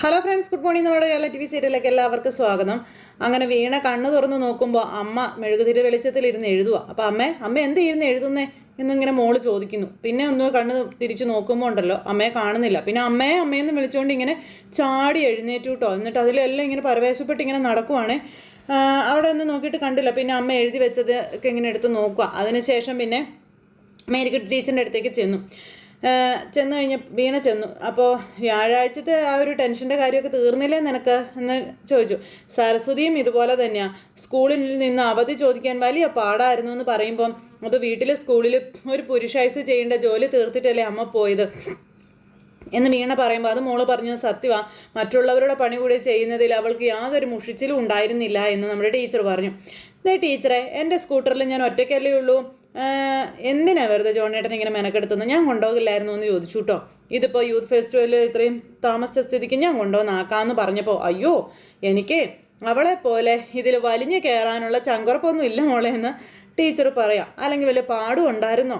Hello friends good morning നമ്മുടെ Kerala T V സീരിയലിലേക്ക് എല്ലാവർക്കും സ്വാഗതം. അങ്ങനെ വീണ കണ്ണു തുറന്ന് നോക്കുമ്പോൾ അമ്മ മെഴുകുതിരി വെളിച്ചത്തിൽ ഇരുന്ന് എഴുതുക അപ്പോൾ അമ്മേ അമ്മ എന്ത് ഇരുന്ന് എഴുതുന്നേ? എന്നിങ്ങനെ മോൾ ചോദിക്കുന്നു. പിന്നെ ഒന്ന് കണ്ണ് തിരിച്ചു നോക്കുമ്പോൾ ഉണ്ടല്ലോ അമ്മയെ കാണുന്നില്ല. പിന്നെ അമ്മയെ അമ്മയെന്ന് വിളിച്ചുകൊണ്ട് ഇങ്ങനെ ചാടി എഴുന്നേറ്റു കേട്ടോ എന്നിട്ട് അതിലെല്ലാം ഇങ്ങനെ പരവേശപ്പെട്ട് ഇങ്ങനെ നടക്കുവാണേ. അവിടെ ഒന്ന് നോക്കിയിട്ട് കണ്ടില്ല. പിന്നെ അമ്മ എഴുതി വെച്ചത് ഒക്കെ ഇങ്ങനെ എടുത്ത് നോക്കുക അതിനുശേഷം പിന്നെ മേരിക്കുട്ടി ടീച്ചറിന്റെ അടുത്തേക്ക് ചെന്നു. ചെന്ന് കഴിഞ്ഞ വീണ ചെന്നു. അപ്പോൾ വ്യാഴാഴ്ചത്തെ ആ ഒരു ടെൻഷന്റെ കാര്യമൊക്കെ തീർന്നില്ലേ നിനക്ക്? എന്ന് ചോദിച്ചു. സരസ്വതിയും ഇതുപോലെ തന്നെയാണ് സ്കൂളിൽ നിന്ന് അവധി ചോദിക്കാൻ വലിയ പാടായിരുന്നു എന്ന് പറയുമ്പം അത് വീട്ടിൽ സ്കൂളിൽ ഒരു പുരുഷായുസ് ചെയ്യേണ്ട ജോലി തീർത്തിട്ടല്ലേ അമ്മ പോയത്? എന്ന് വീണ പറയുമ്പോൾ അത് മോൾ പറഞ്ഞത് സത്യമാണ് മറ്റുള്ളവരുടെ പണി കൂടി ചെയ്യുന്നതിൽ അവൾക്ക് യാതൊരു മുഷിച്ചിലും ഉണ്ടായിരുന്നില്ല എന്ന് നമ്മുടെ ടീച്ചർ പറഞ്ഞു. ദേ ടീച്ചറെ എന്റെ സ്കൂട്ടറിൽ ഞാൻ ഒറ്റയ്ക്കല്ലേ ഉള്ളൂ. ആഹ് എന്തിനാ വെറുതെ ജോണേട്ടൻ ഇങ്ങനെ മെനക്കെടുത്തുന്നത് ഞാൻ കൊണ്ടുപോകില്ലായിരുന്നു എന്ന് ചോദിച്ചു കേട്ടോ ഇതിപ്പോൾ യൂത്ത് ഫെസ്റ്റിവലിൽ ഇത്രയും താമസിച്ച സ്ഥിതിക്ക് ഞാൻ കൊണ്ടുവന്നാക്കാമെന്ന് പറഞ്ഞപ്പോൾ അയ്യോ എനിക്ക് അവളെ പോലെ ഇതിൽ വലിഞ്ഞു കയറാനുള്ള ചങ്കുറപ്പൊന്നും ഇല്ല മോളെ എന്ന് ടീച്ചർ പറയാം. അല്ലെങ്കിൽ വല്ല പാടും ഉണ്ടായിരുന്നോ?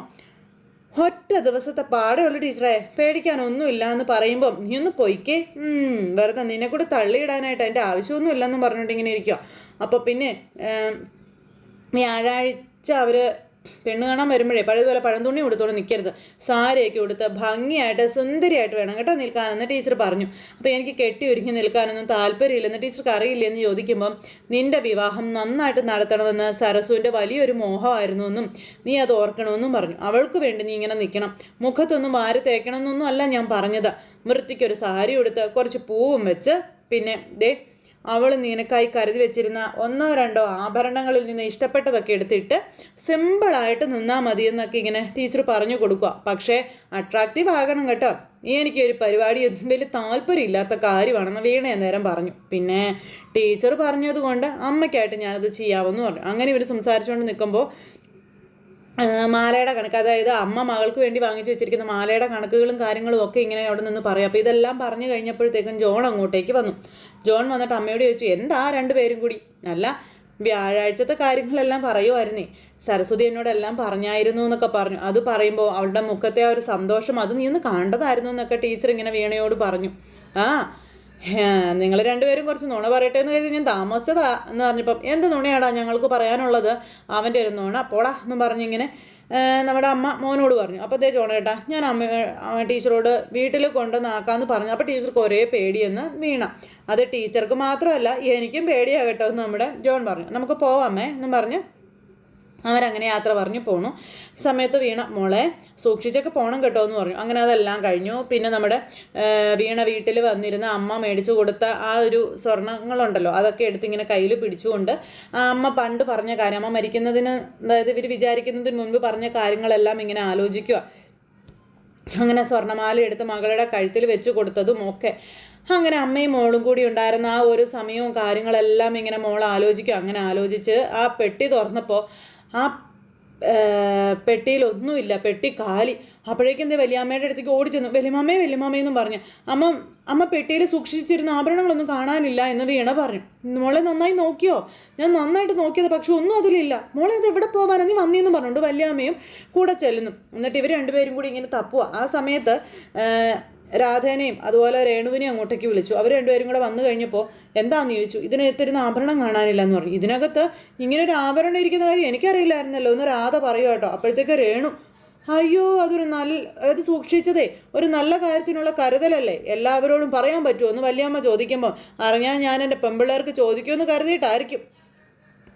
ഒറ്റ ദിവസത്തെ പാടെയുള്ള ടീച്ചറെ. പേടിക്കാനൊന്നുമില്ല എന്ന് പറയുമ്പോൾ നീ ഒന്ന് പൊയ്ക്കേ. വെറുതെ നിന്നെ കൂടെ തള്ളിയിടാനായിട്ട് അതിന്റെ ആവശ്യമൊന്നും ഇല്ലെന്നും പറഞ്ഞുകൊണ്ട് ഇങ്ങനെ ഇരിക്കുക അപ്പോൾ പിന്നെ വ്യാഴാഴ്ച അവർ പെണ്ണ് കാണാൻ വരുമ്പോഴേ പഴയതുപോലെ പഴംതുണി കൊടുത്തോണ്ട് നിൽക്കരുത് സാരിയൊക്കെ ഉടുത്ത് ഭംഗിയായിട്ട് സുന്ദരിയായിട്ട് വേണം കേട്ടോ നിൽക്കാനെന്ന് ടീച്ചർ പറഞ്ഞു. അപ്പോൾ എനിക്ക് കെട്ടി ഒരുങ്ങി നിൽക്കാനൊന്നും താല്പര്യമില്ലെന്ന് ടീച്ചർക്ക് അറിയില്ലെന്ന് ചോദിക്കുമ്പം നിന്റെ വിവാഹം നന്നായിട്ട് നടത്തണമെന്ന് സരസുവിന്റെ വലിയൊരു മോഹമായിരുന്നു എന്നും നീ അത് ഓർക്കണമെന്നും പറഞ്ഞു. അവൾക്ക് വേണ്ടി നീ ഇങ്ങനെ നിൽക്കണം. മുഖത്തൊന്നും വാരി തേക്കണമെന്നൊന്നും അല്ല ഞാൻ പറഞ്ഞത്. വൃത്തിക്കൊരു സാരി ഉടുത്ത് കുറച്ച് പൂവും വെച്ച് പിന്നെ ദേ അവൾ നിനക്കായി കരുതി വെച്ചിരുന്ന ഒന്നോ രണ്ടോ ആഭരണങ്ങളിൽ നിന്ന് ഇഷ്ടപ്പെട്ടതൊക്കെ എടുത്തിട്ട് സിമ്പിളായിട്ട് നിന്നാൽ മതി എന്നൊക്കെ ഇങ്ങനെ ടീച്ചർ പറഞ്ഞു കൊടുക്കുക പക്ഷേ അട്രാക്റ്റീവ് ആകണം കേട്ടോ. എനിക്ക് ഒരു പരിപാടി വലിയ താല്പര്യമില്ലാത്ത കാര്യമാണെന്ന് വീണ നേരം പറഞ്ഞു. പിന്നെ ടീച്ചർ പറഞ്ഞതുകൊണ്ട് അമ്മയ്ക്കായിട്ട് ഞാനത് ചെയ്യാമെന്ന് പറഞ്ഞു. അങ്ങനെ ഇവർ സംസാരിച്ചുകൊണ്ട് നിൽക്കുമ്പോൾ മാലയുടെ കണക്ക്. അതായത് അമ്മ മകൾക്ക് വേണ്ടി വാങ്ങിച്ചു വെച്ചിരിക്കുന്ന മാലയുടെ കണക്കുകളും കാര്യങ്ങളും ഒക്കെ ഇങ്ങനെ അവിടെ നിന്ന് പറയും. അപ്പോൾ ഇതെല്ലാം പറഞ്ഞു കഴിഞ്ഞപ്പോഴത്തേക്കും ജോൺ അങ്ങോട്ടേക്ക് വന്നു. ജോൺ വന്നിട്ട് അമ്മയോട് ചോദിച്ചു എന്താ രണ്ടുപേരും കൂടി? അല്ല വ്യാഴാഴ്ചത്തെ കാര്യങ്ങളെല്ലാം പറയുമായിരുന്നേ സരസ്വതി എന്നോടെല്ലാം പറഞ്ഞായിരുന്നു എന്നൊക്കെ പറഞ്ഞു. അത് പറയുമ്പോൾ അവളുടെ മുഖത്തെ ആ ഒരു സന്തോഷം അത് നീ ഒന്ന് കണ്ടതായിരുന്നു എന്നൊക്കെ ടീച്ചർ ഇങ്ങനെ വീണയോട് പറഞ്ഞു. ആ നിങ്ങൾ രണ്ടുപേരും കുറച്ച് നുണ പറയട്ടെ എന്ന് കരുതി ഞാൻ താമസിച്ചതാ എന്ന് പറഞ്ഞപ്പം എന്ത് നുണയാടാ ഞങ്ങൾക്ക് പറയാനുള്ളത്? അവന്റെ ഒരു നുണ പോടാ എന്ന് പറഞ്ഞിങ്ങനെ നമ്മുടെ അമ്മ മോനോട് പറഞ്ഞു. അപ്പോൾ അതേ ചോണേട്ടാ ഞാൻ അമ്മ ടീച്ചറോട് വീട്ടിൽ കൊണ്ടുവന്നാക്കാമെന്ന് പറഞ്ഞു. അപ്പോൾ ടീച്ചർക്ക് ഒരേ പേടിയെന്ന് വീണ. അത് ടീച്ചർക്ക് മാത്രമല്ല എനിക്കും പേടിയാകട്ടോ എന്ന് നമ്മുടെ ജോൺ പറഞ്ഞു. നമുക്ക് പോവാമേ എന്നും പറഞ്ഞ് അവരങ്ങനെ യാത്ര പറഞ്ഞു പോണു. സമയത്ത് വീണ മോളെ സൂക്ഷിച്ചൊക്കെ പോകണം കേട്ടോ എന്ന് പറഞ്ഞു. അങ്ങനെ അതെല്ലാം കഴിഞ്ഞു. പിന്നെ നമ്മുടെ വീണ വീട്ടിൽ വന്നിരുന്ന അമ്മ മേടിച്ചു കൊടുത്ത ആ ഒരു സ്വർണങ്ങളുണ്ടല്ലോ അതൊക്കെ എടുത്തിങ്ങനെ കയ്യിൽ പിടിച്ചുകൊണ്ട് ആ അമ്മ പണ്ട് പറഞ്ഞ കാര്യം അമ്മ മരിക്കുന്നതിന് അതായത് ഇവർ വിചാരിക്കുന്നതിന് മുൻപ് പറഞ്ഞ കാര്യങ്ങളെല്ലാം ഇങ്ങനെ ആലോചിക്കുക അങ്ങനെ സ്വർണമാല എടുത്ത് മകളുടെ കഴുത്തിൽ വെച്ച് കൊടുത്തതും ഒക്കെ. അങ്ങനെ അമ്മയും മോളും കൂടി ഉണ്ടായിരുന്ന ആ ഒരു സമയവും കാര്യങ്ങളെല്ലാം ഇങ്ങനെ മോൾ ആലോചിക്കും അങ്ങനെ ആലോചിച്ച് ആ പെട്ടി തുറന്നപ്പോൾ ആ പെട്ടിയിൽ ഒന്നുമില്ല പെട്ടി കാലി. അപ്പോഴേക്കും എന്താ വലിയമ്മയുടെ അടുത്തേക്ക് ഓടി വലിയമ്മേ വലിയമ്മേ എന്നും പറഞ്ഞു. അമ്മ അമ്മ പെട്ടിയിൽ സൂക്ഷിച്ചിരുന്ന ആഭരണങ്ങളൊന്നും കാണാനില്ല എന്ന് വീണ പറഞ്ഞു. മോളെ നന്നായി നോക്കിയോ? ഞാൻ നന്നായിട്ട് നോക്കിയത് പക്ഷെ ഒന്നും അതിലില്ല. മോളെ അത് എവിടെ പോകാനാണ് നീ വന്നിയെന്ന് പറഞ്ഞുകൊണ്ട് വലിയമ്മയും കൂടെ ചെല്ലുന്നു. എന്നിട്ട് ഇവർ രണ്ടുപേരും കൂടി ഇങ്ങനെ തപ്പുക ആ സമയത്ത് രാധേനെയും അതുപോലെ രേണുവിനെയും അങ്ങോട്ടേക്ക് വിളിച്ചു. അവർ രണ്ടുപേരും കൂടെ വന്നു കഴിഞ്ഞപ്പോൾ എന്താന്ന് ചോദിച്ചു? ഇതിനകത്തിരുന്ന് ആഭരണം കാണാനില്ല എന്ന് പറഞ്ഞു. ഇതിനകത്ത് ഇങ്ങനെ ഒരു ആഭരണം ഇരിക്കുന്ന കാര്യം എനിക്കറിയില്ലായിരുന്നല്ലോ. എന്ന് രാധ പറയുക കേട്ടോ. അപ്പോഴത്തേക്ക് രേണു അയ്യോ അതൊരു നല്ല അത് സൂക്ഷിച്ചതേ ഒരു നല്ല കാര്യത്തിനുള്ള കരുതലല്ലേ? എല്ലാവരോടും പറയാൻ പറ്റുമോ എന്ന് വലിയമ്മ ചോദിക്കുമ്പോൾ അറിഞ്ഞാൽ ഞാൻ എന്റെ പെമ്പിള്ളേർക്ക് ചോദിക്കുമെന്ന് കരുതിയിട്ടായിരിക്കും.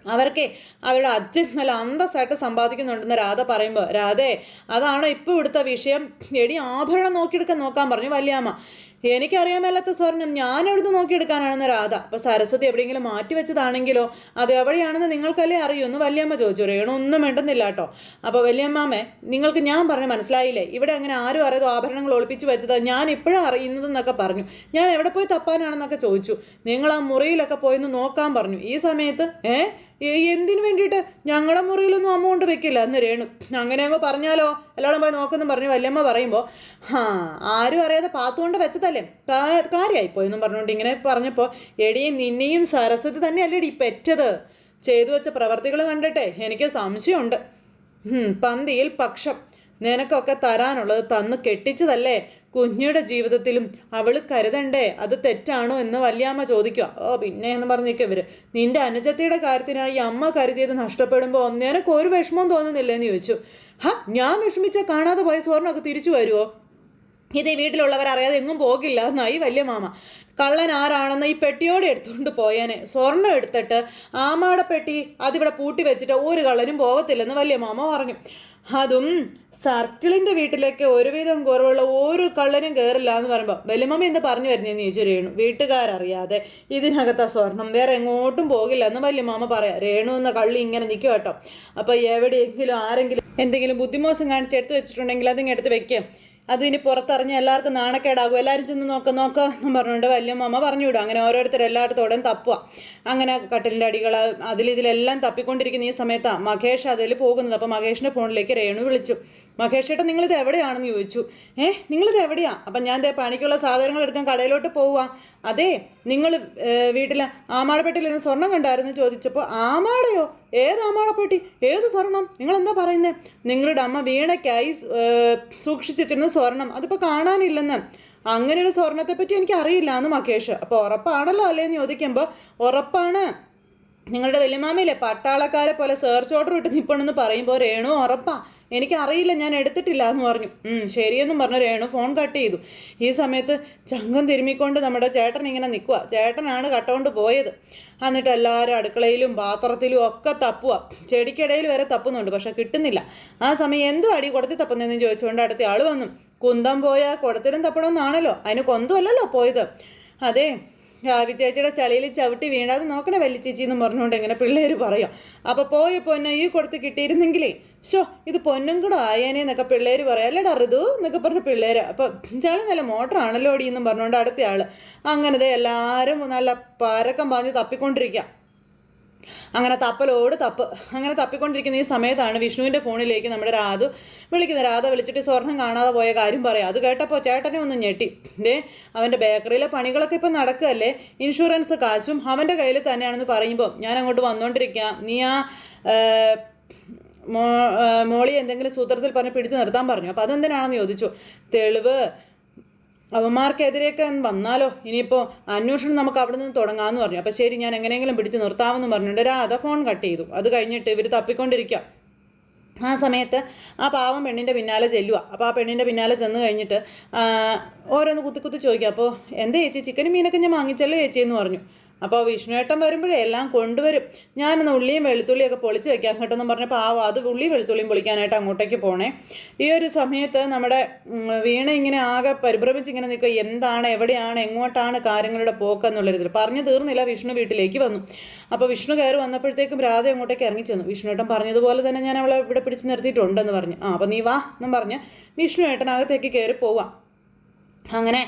അവർക്ക് അവരുടെ അച്ഛൻ നല്ല അന്തസ്സായിട്ട് സമ്പാദിക്കുന്നുണ്ടെന്ന് രാധ പറയുമ്പോൾ രാധേ അതാണ് ഇപ്പോൾ ഇവിടുത്തെ വിഷയം? എടി ആഭരണം നോക്കിയെടുക്കാൻ നോക്കാൻ പറഞ്ഞു വല്യാമ്മ. എനിക്കറിയാൻ മേലാത്ത സ്വർണം ഞാൻ എവിടുന്ന് നോക്കിയെടുക്കാനാണെന്ന് രാധ. അപ്പോൾ സരസ്വതി എവിടെയെങ്കിലും മാറ്റി വെച്ചതാണെങ്കിലോ? അത് എവിടെയാണെന്ന് നിങ്ങൾക്കല്ലേ അറിയൂ? എന്ന് വല്യമ്മ ചോദിച്ചു. രേണു ഒന്നും വേണ്ടുന്നില്ല കേട്ടോ. അപ്പോൾ വല്യമ്മാമ്മേ നിങ്ങൾക്ക് ഞാൻ പറഞ്ഞ് മനസ്സിലായില്ലേ? ഇവിടെ അങ്ങനെ ആരും അറിയാതെ ആഭരണങ്ങൾ ഒളിപ്പിച്ച് വെച്ചത്. ഞാൻ ഇപ്പോഴും അറിയുന്നതെന്നൊക്കെ പറഞ്ഞു. ഞാൻ എവിടെ പോയി തപ്പാനാണെന്നൊക്കെ ചോദിച്ചു. നിങ്ങൾ ആ മുറിയിലൊക്കെ പോയി നോക്കാൻ പറഞ്ഞു. ഈ സമയത്ത് ഏ ഏ, എന്തിനു വേണ്ടിയിട്ട്? ഞങ്ങളുടെ മുറിയിലൊന്നും അമ്മ കൊണ്ട് വെക്കില്ല. എന്ന് രേണു അങ്ങനെ അങ്ങ് പറഞ്ഞാലോ? എല്ലാവരും പോയി നോക്കുന്നു പറഞ്ഞു വല്യമ്മ പറയുമ്പോൾ ആ ആരും അറിയാതെ പാത്തുകൊണ്ട് വെച്ചതല്ലേ? കാര്യമായിപ്പോയി എന്നും പറഞ്ഞുകൊണ്ട് ഇങ്ങനെ പറഞ്ഞപ്പോൾ എടിയും നിന്നെയും സരസ്വതി തന്നെയല്ലേ ഇടി പെറ്റത്? ചെയ്തു വെച്ച പ്രവർത്തികൾ കണ്ടിട്ടെ എനിക്ക് സംശയമുണ്ട്. പന്തിയിൽ പക്ഷം. നിനക്കൊക്കെ തരാനുള്ളത് തന്ന് കെട്ടിച്ചതല്ലേ? കുഞ്ഞുടെ ജീവിതത്തിലും അവൾ കരുതണ്ടേ അത് തെറ്റാണോ എന്ന് വല്യാമ്മ ചോദിക്കുക. ഓ പിന്നെ എന്ന് പറഞ്ഞേക്കും ഇവർ. നിന്റെ അനുജത്തിയുടെ കാര്യത്തിനായി അമ്മ കരുതിയത് നഷ്ടപ്പെടുമ്പോൾ നിനക്ക് ഒരു വിഷമവും തോന്നുന്നില്ലെന്ന് ചോദിച്ചു. ഹ ഞാൻ വിഷമിച്ച കാണാതെ പോയ സ്വർണമൊക്കെ തിരിച്ചു വരുമോ ഇത് ഈ വീട്ടിലുള്ളവർ അറിയാതെ എങ്ങും പോകില്ല എന്നായി വലിയ മാമ കള്ളൻ ആരാണെന്ന് ഈ പെട്ടിയോടെ എടുത്തുകൊണ്ട് പോയേനെ. സ്വർണം എടുത്തിട്ട് ആമാടെ പെട്ടി അതിവിടെ പൂട്ടി വെച്ചിട്ട് ഒരു കള്ളനും പോകത്തില്ലെന്ന് വലിയ മാമ പറഞ്ഞു. അതും സർക്കിളിന്റെ വീട്ടിലേക്ക് ഒരുവിധം കുറവുള്ള ഒരു കള്ളനും കയറില്ല എന്ന് പറയുമ്പോൾ വലിയമ്മ എന്ന് പറഞ്ഞു വരുന്നതെന്ന് ചോദിച്ചു രേണു. വീട്ടുകാരറിയാതെ ഇതിനകത്ത സ്വർണം. വേറെ എങ്ങോട്ടും പോകില്ല. എന്ന് വലിയമ്മ പറയാം. രേണു എന്ന കള്ളി ഇങ്ങനെ നിൽക്കും കേട്ടോ. അപ്പോൾ എവിടെയെങ്കിലും ആരെങ്കിലും എന്തെങ്കിലും ബുദ്ധിമോശം കാണിച്ച് എടുത്ത് വെച്ചിട്ടുണ്ടെങ്കിൽ അതിങ്ങ് എടുത്ത് വെക്കുക അത് ഇനി പുറത്തറിഞ്ഞ് എല്ലാവർക്കും നാണക്കേടാകും. എല്ലാവരും ചെന്ന് നോക്ക നോക്ക എന്ന് പറഞ്ഞുകൊണ്ട് വല്യമ്മ പറഞ്ഞു വിടും. അങ്ങനെ ഓരോരുത്തർ എല്ലായിടത്തോടെയും തപ്പുക അങ്ങനെ കട്ടിലിന്റെ അടികൾ അതിലിതിലെല്ലാം തപ്പിക്കൊണ്ടിരിക്കുന്ന ഈ സമയത്താണ് മഹേഷ് അതിൽ പോകുന്നത്. അപ്പോൾ മഹേഷിന്റെ ഫോണിലേക്ക് രേണു വിളിച്ചു. മഹേഷ് ചേട്ടൻ നിങ്ങളിത് എവിടെയാണെന്ന് ചോദിച്ചു. ഏഹ് നിങ്ങളിത് എവിടെയാ? അപ്പം ഞാൻ ദേ പണിക്കുള്ള സാധനങ്ങൾ എടുക്കാൻ കടയിലോട്ട് പോവുക അതെ നിങ്ങൾ വീട്ടിൽ ആമാടപ്പെട്ടിൽ നിന്ന് സ്വർണം കണ്ടായിരുന്നു ചോദിച്ചപ്പോൾ ആമാടയോ? ഏത് ആമാടപ്പെട്ടി? ഏത് സ്വർണം? നിങ്ങൾ എന്താ പറയുന്നത് നിങ്ങളുടെ അമ്മ വീണയ്ക്കായി സൂക്ഷിച്ചിട്ടിരുന്ന സ്വർണം. അതിപ്പോൾ കാണാനില്ലെന്ന്. അങ്ങനെ ഒരു സ്വർണത്തെ പറ്റി എനിക്ക് അറിയില്ല എന്ന് മഹേഷ്. അപ്പോൾ ഉറപ്പാണല്ലോ അല്ലേന്ന് ചോദിക്കുമ്പോൾ ഉറപ്പാണ്. നിങ്ങളുടെ വലിയമാമയില്ലേ പട്ടാളക്കാരെ പോലെ സെർച്ച് ഓർഡർ ഇട്ട് നിൽപ്പണെന്ന് പറയുമ്പോൾ രേണു ഉറപ്പാ. എനിക്കറിയില്ല ഞാൻ എടുത്തിട്ടില്ല എന്ന് പറഞ്ഞു ശരിയെന്നും പറഞ്ഞു രേണു. ഫോൺ കട്ട് ചെയ്തു. ഈ സമയത്ത് ചങ്കം തിരുമ്മിക്കൊണ്ട് നമ്മുടെ ചേട്ടൻ ഇങ്ങനെ നിൽക്കുക ചേട്ടനാണ് കട്ടുകൊണ്ട് പോയത്. എന്നിട്ട് എല്ലാവരും അടുക്കളയിലും പാത്രത്തിലും ഒക്കെ തപ്പുക ചെടിക്കിടയിൽ വരെ തപ്പുന്നുണ്ട് പക്ഷെ കിട്ടുന്നില്ല. ആ സമയം എന്തോ അടി കൊടുത്തി തപ്പുന്നതെന്ന് ചോദിച്ചുകൊണ്ട് അടുത്ത ആൾ വന്നു. കുന്തം പോയ കുടത്തിലും തപ്പണമെന്നാണല്ലോ അതിന് കൊന്തമല്ലല്ലോ പോയത്. അതെ രാവി ചേച്ചിയുടെ ചളിയിൽ ചവിട്ടി വീണാതെ നോക്കണേ വലിയ ചേച്ചി എന്ന് പറഞ്ഞുകൊണ്ട് ഇങ്ങനെ പിള്ളേർ പറയാം. അപ്പോൾ പോയ എന്നെ ഈ കൊടുത്ത് കിട്ടിയിരുന്നെങ്കിലേ ഷോ ഇത് പൊന്നും കൂടെ ആയേനെ എന്നൊക്കെ പിള്ളേർ പറയാം. അല്ലേടാ ഋതു എന്നൊക്കെ പറഞ്ഞ പിള്ളേർ അപ്പോൾ ചളി നല്ല മോട്ടറാണല്ലോ അടി എന്നും പറഞ്ഞുകൊണ്ട് അടുത്ത ആൾ അങ്ങനത്തെ എല്ലാരും നല്ല പരക്കം പാഞ്ഞ് തപ്പിക്കൊണ്ടിരിക്കുക അങ്ങനെ തപ്പലോട് തപ്പ്. അങ്ങനെ തപ്പിക്കൊണ്ടിരിക്കുന്ന ഈ സമയത്താണ് വിഷ്ണുവിന്റെ ഫോണിലേക്ക് നമ്മുടെ രാധു വിളിക്കുന്നത്. രാധ വിളിച്ചിട്ട് സ്വർണം കാണാതെ പോയ കാര്യം പറയാം. അത് കേട്ടപ്പോൾ ചേട്ടനെ ഒന്ന് ഞെട്ടി. ദേ അവന്റെ ബേക്കറിയിലെ പണികളൊക്കെ ഇപ്പം നടക്കുകയല്ലേ? ഇൻഷുറൻസ് കാശും അവന്റെ കയ്യിൽ തന്നെയാണെന്ന് പറയുമ്പോൾ ഞാൻ അങ്ങോട്ട് വന്നുകൊണ്ടിരിക്കുക നീ ആ മോ മോളി എന്തെങ്കിലും സൂത്രത്തിൽ പറഞ്ഞ് പിടിച്ചു നിർത്താൻ പറഞ്ഞു. അപ്പോൾ അതെന്തിനാണെന്ന് ചോദിച്ചു. തെളിവ്. അവന്മാർക്കെതിരെയൊക്കെ വന്നാലോ? ഇനിയിപ്പോൾ അന്വേഷണം നമുക്ക് അവിടെ നിന്ന് തുടങ്ങാമെന്ന് പറഞ്ഞു. അപ്പോൾ ശരി ഞാൻ എങ്ങനെയെങ്കിലും പിടിച്ച് നിർത്താമെന്ന് പറഞ്ഞിട്ട് രാധ ഫോൺ കട്ട് ചെയ്തു. അത് കഴിഞ്ഞിട്ട് ഇവർ തപ്പിക്കൊണ്ടിരിക്കുക ആ സമയത്ത് ആ പാവം പെണ്ണിന്റെ പിന്നാലെ ചെല്ലുക അപ്പോൾ ആ പെണ്ണിന്റെ പിന്നാലെ ചെന്ന് കഴിഞ്ഞിട്ട് ഓരോന്ന് കുത്തി കുത്തി ചോദിക്കുക അപ്പോൾ എന്താ ചേച്ചി? ചിക്കനും മീനൊക്കെ ഞാൻ വാങ്ങിച്ചല്ലോ ചേച്ചി? എന്ന് പറഞ്ഞു. അപ്പോൾ വിഷ്ണുവേട്ടൻ വരുമ്പോഴേ എല്ലാം കൊണ്ടുവരും. ഞാനൊന്ന് ഉള്ളിയും വെളുത്തുള്ളിയൊക്കെ പൊളിച്ച് വെക്കാം കേട്ടെന്ന് പറഞ്ഞപ്പോൾ ആ അത് ഉള്ളി വെളുത്തുള്ളിയും പൊളിക്കാനായിട്ട് അങ്ങോട്ടേക്ക് പോണേ. ഈ ഒരു സമയത്ത് നമ്മുടെ വീണ ഇങ്ങനെ ആകെ പരിഭ്രമിച്ച് ഇങ്ങനെ നിൽക്കുക എന്താണ് എവിടെയാണ് എങ്ങോട്ടാണ് കാര്യങ്ങളുടെ പോക്ക് എന്നുള്ള രീതിയിൽ പറഞ്ഞു തീർന്നില്ല വിഷ്ണു വീട്ടിലേക്ക് വന്നു. അപ്പോൾ വിഷ്ണു കയറി വന്നപ്പോഴത്തേക്കും രാധ അങ്ങോട്ടേക്ക് ഇറങ്ങി ചെന്നു. വിഷ്ണുവേട്ടൻ പറഞ്ഞതുപോലെ തന്നെ ഞാൻ അവളെ ഇവിടെ പിടിച്ച് നിർത്തിയിട്ടുണ്ടെന്ന് പറഞ്ഞു. ആ അപ്പോൾ നീ വാ എന്നും പറഞ്ഞ് വിഷ്ണു ഏട്ടനകത്തേക്ക് കയറി പോവാം. അങ്ങനെ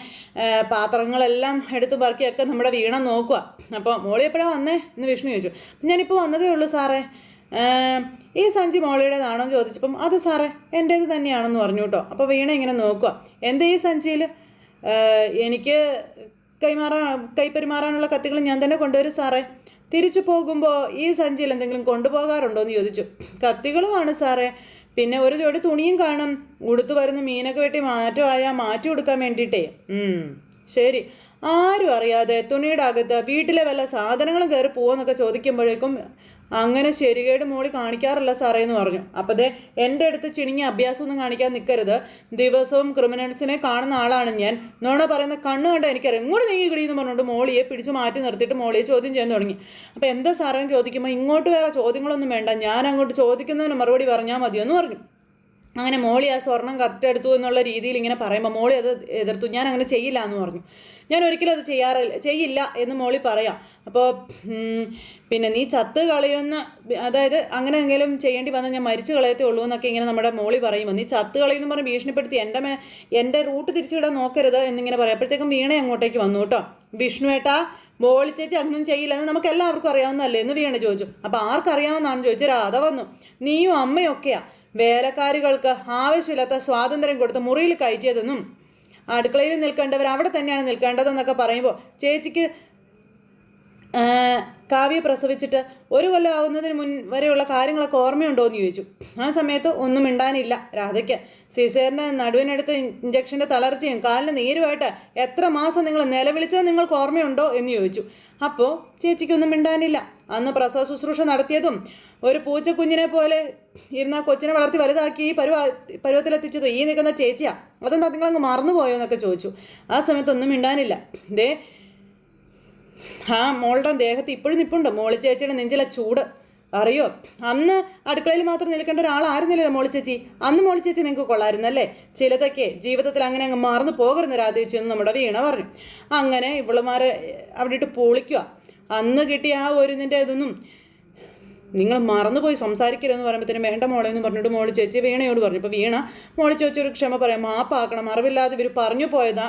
പാത്രങ്ങളെല്ലാം എടുത്ത് പറക്കിയൊക്കെ നമ്മുടെ വീണ നോക്കുക അപ്പോൾ മോളി എപ്പോഴാണ് വന്നേ എന്ന് വിഷ്ണു ചോദിച്ചു. ഞാനിപ്പോൾ വന്നതേ ഉള്ളൂ സാറേ. ഈ സഞ്ചി മോളിയുടേതാണോ എന്ന് ചോദിച്ചപ്പം അത് സാറേ എന്റേത് തന്നെയാണെന്ന് പറഞ്ഞു കേട്ടോ അപ്പോൾ വീണ ഇങ്ങനെ നോക്കുക എന്താ ഈ സഞ്ചിയിൽ എനിക്ക് കൈമാറാൻ കൈപ്പെരുമാറാനുള്ള കത്തികൾ ഞാൻ തന്നെ കൊണ്ടുവരും സാറേ. തിരിച്ചു പോകുമ്പോൾ ഈ സഞ്ചിയിൽ എന്തെങ്കിലും കൊണ്ടുപോകാറുണ്ടോ എന്ന് ചോദിച്ചു. കത്തികളുമാണ് സാറേ. പിന്നെ ഒരു ജോഡി തുണിയും കാണും. ഉടുത്തു വരുന്ന മീനൊക്കെ വെട്ടി മാറ്റമായാൽ മാറ്റി കൊടുക്കാൻ വേണ്ടിയിട്ടേ. ശരി. ആരും അറിയാതെ തുണിയുടെ അകത്ത് വീട്ടിലെ വല്ല സാധനങ്ങളും കയറി പോവെന്നൊക്കെ ചോദിക്കുമ്പോഴേക്കും അങ്ങനെ ശരികേട് മോളി കാണിക്കാറില്ല സാറേ എന്ന് പറഞ്ഞു. അപ്പോൾ ദേ എന്റെ അടുത്ത് ചിണിങ്ങി അഭ്യാസമൊന്നും കാണിക്കാൻ നിൽക്കരുത് ദിവസവും ക്രിമിനൽസിനെ കാണുന്ന ആളാണ് ഞാൻ. നോണ പറയുന്ന കണ്ണ് കണ്ട എനിക്കറിയാം. ഇങ്ങോട്ട് നീങ്ങി കിടി എന്ന് പറഞ്ഞുകൊണ്ട് മോളിയെ പിടിച്ച് മാറ്റി നിർത്തിയിട്ട് മോളിയെ ചോദ്യം ചെയ്യാൻ തുടങ്ങി. അപ്പോൾ എന്താ സാറേ ചോദിക്കുമ്പോൾ ഇങ്ങോട്ട് വേറെ ചോദ്യങ്ങളൊന്നും വേണ്ട. ഞാൻ അങ്ങോട്ട് ചോദിക്കുന്നതിന് മറുപടി പറഞ്ഞാൽ മതിയെന്ന് പറഞ്ഞു. അങ്ങനെ മോളി ആ സ്വർണം കത്തെടുത്തു എന്നുള്ള രീതിയിൽ ഇങ്ങനെ പറയുമ്പോൾ മോളി അത് എതിർത്തു. ഞാൻ അങ്ങനെ ചെയ്യില്ല എന്ന് പറഞ്ഞു. ഞാൻ ഒരിക്കലും അത് ചെയ്യാറില്ല ചെയ്യില്ല എന്ന് മോളി പറയാം. അപ്പോൾ പിന്നെ നീ ചത്ത് കളയുന്ന അതായത് അങ്ങനെ എന്തെങ്കിലും ചെയ്യേണ്ടി വന്നാൽ ഞാൻ മരിച്ചു കളയത്തേ ഉള്ളൂ എന്നൊക്കെ ഇങ്ങനെ നമ്മുടെ മോളി പറയുമ്പോൾ നീ ചത്ത് കളയുമെന്ന് പറഞ്ഞ് ഭീഷണിപ്പെടുത്തി എന്റെ മേ എന്റെ റൂട്ട് തിരിച്ചുവിടാൻ നോക്കരുത് എന്നിങ്ങനെ പറയാം. അപ്പോഴത്തേക്കും വീണ അങ്ങോട്ടേക്ക് വന്നു കേട്ടോ. മോളി ചേച്ചി അങ്ങനും ചെയ്യില്ല എന്ന് നമുക്ക് എല്ലാവർക്കും അറിയാവുന്നതല്ലേ എന്ന് വീണ ചോദിച്ചു. അപ്പോൾ ആർക്കറിയാവുന്നതാണെന്ന് ചോദിച്ചു. രാധ വന്നു. നീയും അമ്മയൊക്കെയാ. വേലക്കാരികൾക്ക് ആവശ്യമില്ലാത്ത സ്വാതന്ത്ര്യം കൊടുത്ത് മുറിയിൽ കയറ്റിയതെന്നും അടുക്കളയിൽ നിൽക്കേണ്ടവർ അവിടെ തന്നെയാണ് നിൽക്കേണ്ടതെന്നൊക്കെ പറയുമ്പോൾ ചേച്ചിക്ക് കാവ്യ പ്രസവിച്ചിട്ട് ഒരു കൊല്ലം ആവുന്നതിന് മുൻ വരെയുള്ള കാര്യങ്ങളൊക്കെ ഓർമ്മയുണ്ടോ എന്ന് ചോദിച്ചു. ആ സമയത്ത് ഒന്നും മിണ്ടാനില്ല. രാധയ്ക്ക് സിസേറിന്റെ നടുവിനടുത്ത് ഇഞ്ചക്ഷന്റെ തളർച്ചയും കാലിന് നീരുമായിട്ട് എത്ര മാസം നിങ്ങൾ നിലവിളിച്ചത് നിങ്ങൾക്ക് ഓർമ്മയുണ്ടോ എന്ന് ചോദിച്ചു. അപ്പോൾ ചേച്ചിക്കൊന്നും മിണ്ടാനില്ല. അന്ന് പ്രസവ ശുശ്രൂഷ നടത്തിയതും ഒരു പൂച്ചക്കുഞ്ഞിനെ പോലെ ഇരുന്ന കൊച്ചിനെ വളർത്തി വലുതാക്കി ഈ പരുവ പരുവത്തിലെത്തിച്ചതും? ഈ നിൽക്കുന്ന ചേച്ചിയാ? അതെന്താ നിങ്ങളങ്ങ് മറന്നുപോയോ എന്നൊക്കെ ചോദിച്ചു. ആ സമയത്തൊന്നും മിണ്ടാനില്ല. ദേ ആ മോളുടെ ദേഹത്ത് ഇപ്പോഴും നിപ്പുണ്ട്. മോളി ചേച്ചിയുടെ നെഞ്ചിലെ ചൂട്. അറിയോ? അന്ന് അടുക്കളയിൽ മാത്രം നിൽക്കേണ്ട ഒരാളായിരുന്നില്ലല്ലോ മോളി ചേച്ചി. അന്ന് മോളി ചേച്ചി നിങ്ങൾക്ക് കൊള്ളായിരുന്നല്ലേ ചിലതൊക്കെ ജീവിതത്തിൽ അങ്ങനെ അങ്ങ് മറന്നു പോകരുന്ന് രാധേച്ചി എന്ന് നമ്മുടെ വീണ പറഞ്ഞു. അങ്ങനെ ഇവളുമാരെ അവിടെ ഇട്ട് പൊളിക്കുക അന്ന് കിട്ടിയ ആ ഒരു നിന്റെ ഇതൊന്നും നിങ്ങൾ മറന്നുപോയി സംസാരിക്കരുതെന്ന് പറയുമ്പോഴത്തേനും വേണ്ട മോളെ എന്ന് പറഞ്ഞിട്ട് മോൾ ചേച്ചി വീണയോട് പറഞ്ഞു. ഇപ്പോൾ വീണ മോളെ ചോദിച്ചൊരു ക്ഷമ പറയാം മാപ്പാക്കണം അറിവില്ലാതെ ഇവർ പറഞ്ഞു പോയതാ.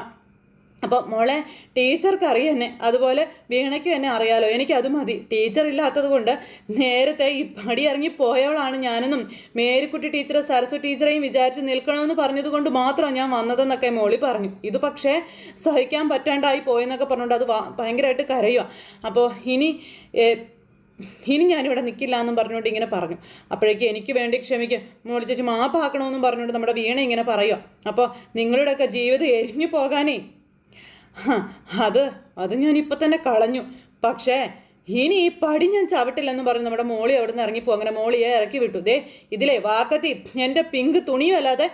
അപ്പോൾ മോളെ ടീച്ചർക്ക് അറിയാം അതുപോലെ വീണയ്ക്കും എന്നെ അറിയാലോ. എനിക്ക് അത് മതി. ടീച്ചർ ഇല്ലാത്തത് കൊണ്ട് നേരത്തെ ഈ പടി ഇറങ്ങി പോയവളാണ് ഞാനെന്നും. മേരിക്കുട്ടി ടീച്ചറെ സരസ്വ ടീച്ചറെയും വിചാരിച്ച് നിൽക്കണമെന്ന് പറഞ്ഞതുകൊണ്ട് മാത്രം ഞാൻ വന്നതെന്നൊക്കെ മോളി പറഞ്ഞു. ഇത് പക്ഷേ സഹിക്കാൻ പറ്റാണ്ടായി പോയെന്നൊക്കെ പറഞ്ഞുകൊണ്ട് അത് ഭയങ്കരമായിട്ട് കരയുക അപ്പോൾ ഇനി ഇനി ഞാനിവിടെ നിൽക്കില്ല എന്നും പറഞ്ഞുകൊണ്ട് ഇങ്ങനെ പറഞ്ഞു. അപ്പോഴേക്കും എനിക്ക് വേണ്ടി ക്ഷമിക്കും. മോളി ചേച്ചി മാപ്പാക്കണമെന്നും പറഞ്ഞുകൊണ്ട് നമ്മുടെ വീണ ഇങ്ങനെ പറയുക അപ്പോൾ നിങ്ങളുടെയൊക്കെ ജീവിതം എരിഞ്ഞു പോകാനേ. അത് അത് ഞാൻ ഇപ്പം തന്നെ കളഞ്ഞു. പക്ഷേ ഇനി ഈ പടി ഞാൻ ചവിട്ടില്ലെന്ന് പറഞ്ഞ് നമ്മുടെ മോളി അവിടെ നിന്ന് ഇറങ്ങിപ്പോ അങ്ങനെ മോളിയെ ഇറക്കി വിട്ടു. ദേ ഇതിലെ വാക്കത്തി എന്റെ പിങ്ക് തുണിയും അല്ലാതെ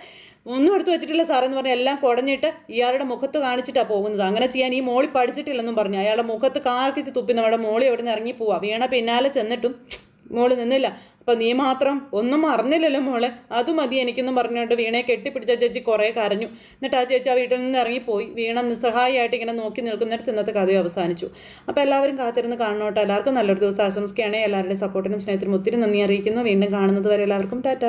ഒന്നും എടുത്തു വെച്ചിട്ടില്ല സാറെന്ന് പറഞ്ഞാൽ എല്ലാം കുടഞ്ഞിട്ട് ഇയാളുടെ മുഖത്ത് കാണിച്ചിട്ടാണ് പോകുന്നത്. അങ്ങനെ ചെയ്യാൻ ഈ മോളി പഠിച്ചിട്ടില്ലെന്നും പറഞ്ഞു. അയാളുടെ മുഖത്ത് കാർക്കിച്ച് തുപ്പി നമ്മുടെ മോളി അവിടെ നിന്ന് ഇറങ്ങി പോവാ. വീണ പിന്നാലെ ചെന്നിട്ടും മോൾ നിന്നില്ല. അപ്പം നീ മാത്രം ഒന്നും അറിഞ്ഞില്ലല്ലോ മോളെ. അത് മതി എനിക്കെന്നും പറഞ്ഞുകൊണ്ട് വീണയെ കെട്ടിപ്പിടിച്ച ചേച്ചി കുറേ കരഞ്ഞു. എന്നിട്ട് ആ ചേച്ചി ആ വീട്ടിൽ നിന്ന് ഇറങ്ങിപ്പോയി. വീണ നിസ്സഹായമായിട്ട് ഇങ്ങനെ നോക്കി നിൽക്കുന്നിടത്ത് ഇന്നത്തെ കഥയും അവസാനിച്ചു. അപ്പോൾ എല്ലാവരും കാത്തിരുന്ന് കാണണോട്ടെ. എല്ലാവർക്കും നല്ലൊരു ദിവസം ആശംസിക്കുകയാണെങ്കിൽ എല്ലാവരുടെയും സപ്പോർട്ടിനും സ്നേഹത്തിനും ഒത്തിരി നന്ദി അറിയിക്കുന്നു. വീണ്ടും കാണുന്നത് വരെ എല്ലാവർക്കും ടാറ്റ.